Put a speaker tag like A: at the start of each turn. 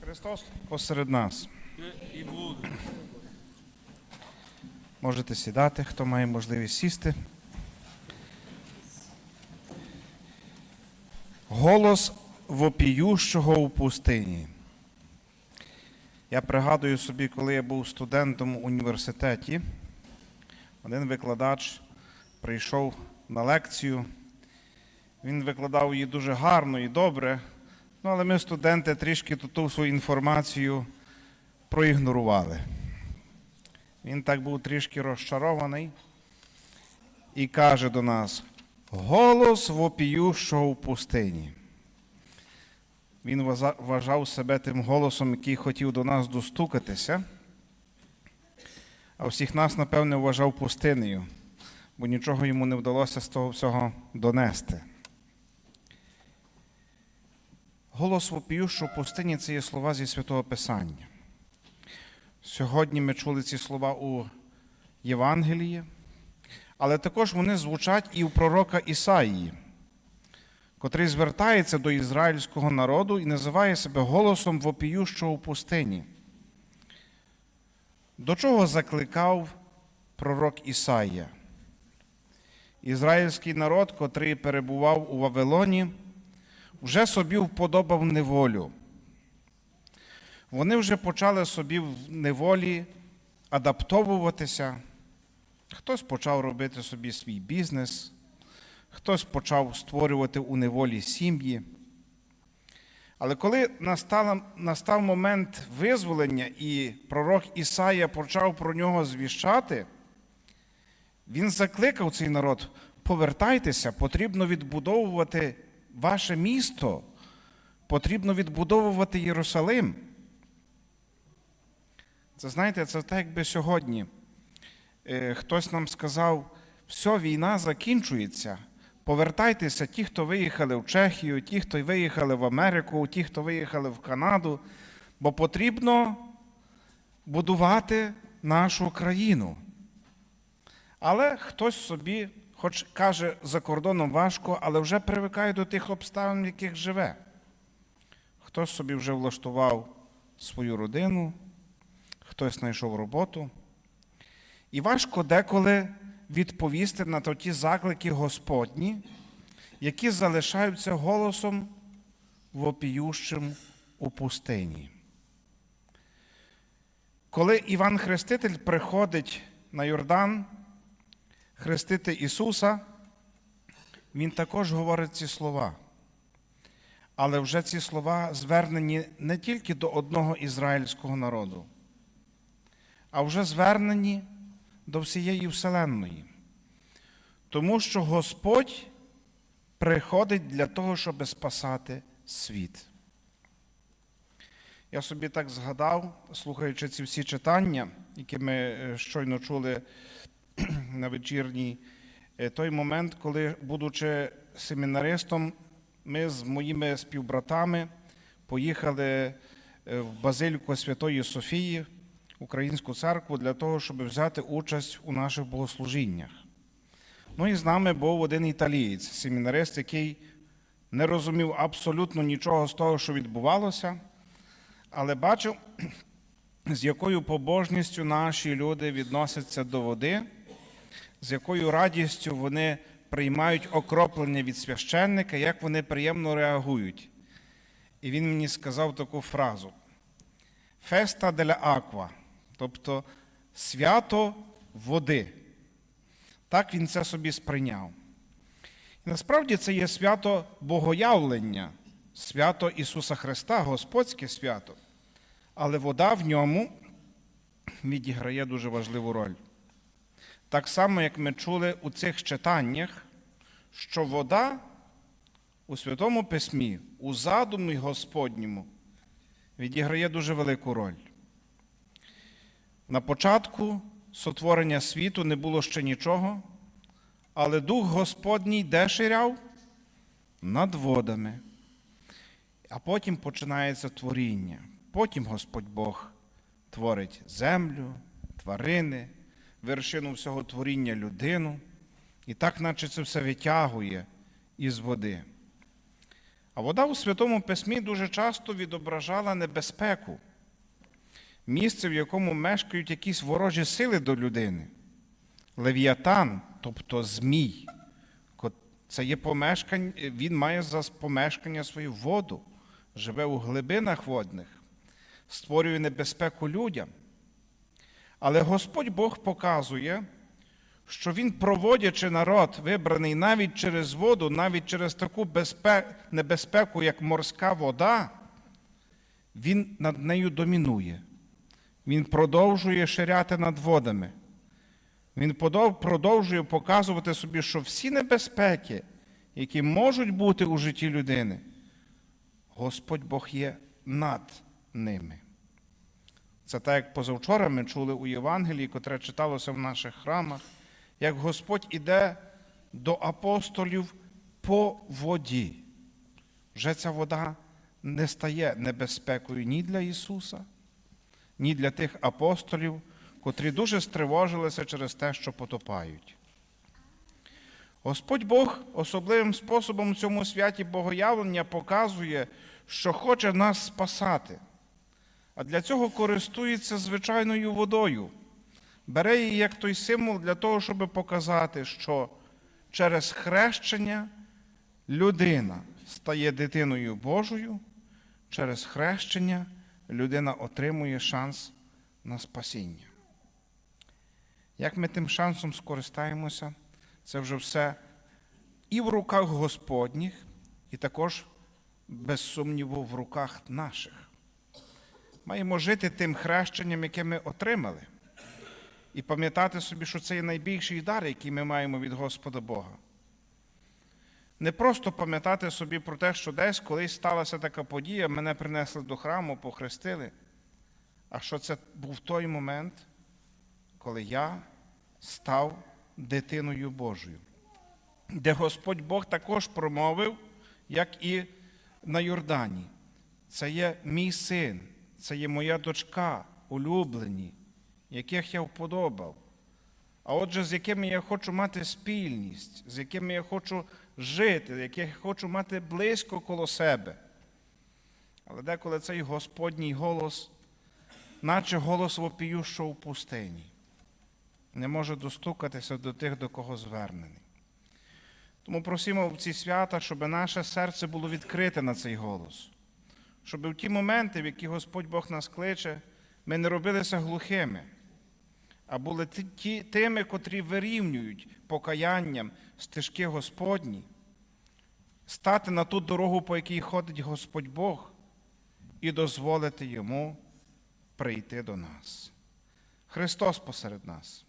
A: Христос посеред нас. Можете сідати, хто має можливість сісти. Голос вопіющого у пустині. Я пригадую собі, коли я був студентом в університеті, один викладач прийшов на лекцію. Він викладав її дуже гарно і добре, ну, але ми, студенти, трішки ту свою інформацію проігнорували. Він так був трішки розчарований і каже до нас: голос вопіющого в пустині. Він вважав себе тим голосом, який хотів до нас достукатися, а всіх нас, напевне, вважав пустинею, бо нічого йому не вдалося з того всього донести. Голос вопіющого в пустині це є слова зі Святого Писання. Сьогодні ми чули ці слова у Євангелії, але також вони звучать і у пророка Ісаїї, котрий звертається до ізраїльського народу і називає себе голосом вопіющого у пустині. До чого закликав пророк Ісаїя? Ізраїльський народ, котрий перебував у Вавилоні, вже собі вподобав неволю. Вони вже почали собі в неволі адаптовуватися. Хтось почав робити собі свій бізнес, хтось почав створювати у неволі сім'ї. Але коли настав момент визволення, і пророк Ісая почав про нього звіщати, він закликав цей народ: повертайтеся, потрібно відбудовувати ваше місто, потрібно відбудовувати Єрусалим. Це знаєте, це так, якби сьогодні е, хтось нам сказав, все, війна закінчується. Повертайтеся, ті, хто виїхали в Чехію, ті, хто виїхали в Америку, ті, хто виїхали в Канаду, бо потрібно будувати нашу країну. Але хтось собі, хоч каже, за кордоном важко, але вже привикає до тих обставин, в яких живе. Хтось собі вже влаштував свою родину, хтось знайшов роботу. І важко деколи відповісти на ті заклики Господні, які залишаються голосом вопіющим у пустині. Коли Іван Хреститель приходить на Йордан хрестити Ісуса, Він також говорить ці слова. Але вже ці слова звернені не тільки до одного ізраїльського народу, а вже звернені до всієї Вселенної. Тому що Господь приходить для того, щоб спасати світ. Я собі так згадав, слухаючи ці всі читання, які ми е, щойно чули на вечірній, е, той момент, коли, будучи семінаристом, ми з моїми співбратами поїхали е, в Базиліку Святої Софії, Українську церкву, для того, щоб взяти участь у наших богослужіннях. Ну і з нами був один італієць, семінарист, який не розумів абсолютно нічого з того, що відбувалося, але бачив, з якою побожністю наші люди відносяться до води, з якою радістю вони приймають окроплення від священника, як вони приємно реагують. І він мені сказав таку фразу: Феста деля аква, тобто свято води. Так він це собі сприйняв. І насправді це є свято Богоявлення, свято Ісуса Христа, Господське свято. Але вода в ньому відіграє дуже важливу роль. Так само, як ми чули у цих читаннях, що вода у Святому Письмі, у задумі Господньому, відіграє дуже велику роль. На початку сотворення світу не було ще нічого, але Дух Господній де ширяв? Над водами. А потім починається творіння. Потім Господь Бог творить землю, тварини, вершину всього творіння людину. І так, наче це все витягує із води. А вода у Святому Письмі дуже часто відображала небезпеку, місце, в якому мешкають якісь ворожі сили до людини. Левіатан, тобто Змій, це є помешкання, він має за помешкання свою воду, живе у глибинах водних, створює небезпеку людям. Але Господь Бог показує, що Він, проводячи народ, вибраний навіть через воду, навіть через таку небезпеку, як морська вода, Він над нею домінує. Він продовжує ширяти над водами. Він продовжує показувати собі, що всі небезпеки, які можуть бути у житті людини, Господь Бог є над ними. Це так, як позавчора ми чули у Євангелії, котре читалося в наших храмах, як Господь іде до апостолів по воді. Вже ця вода не стає небезпекою ні для Ісуса, ні для тих апостолів, котрі дуже стривожилися через те, що потопають. Господь Бог особливим способом в цьому святі Богоявлення показує, що хоче нас спасати. А для цього користується звичайною водою. Бере її як той символ для того, щоб показати, що через хрещення людина стає дитиною Божою, через хрещення людина отримує шанс на спасіння. Як ми тим шансом скористаємося, це вже все і в руках Господніх, і також, без сумніву, в руках наших. Маємо жити тим хрещенням, яке ми отримали, і пам'ятати собі, що це є найбільший дар, який ми маємо від Господа Бога. Не просто пам'ятати собі про те, що десь колись сталася така подія, мене принесли до храму, похрестили, а що це був той момент, коли я став дитиною Божою, де Господь Бог також промовив, як і на Йордані. Це є мій син, це є моя дочка, улюблені, яких я вподобав. А отже, з якими я хочу мати спільність, з якими я хочу жити, яких я хочу мати близько коло себе. Але деколи цей Господній голос, наче голос вопіющого в пустині, не може достукатися до тих, до кого звернений. Тому просимо в ці свята, щоб наше серце було відкрите на цей голос, щоб в ті моменти, в які Господь Бог нас кличе, ми не робилися глухими, а були ті- тими, котрі вирівнюють покаянням стежки Господні, стати на ту дорогу, по якій ходить Господь Бог, і дозволити йому прийти до нас. Христос посеред нас.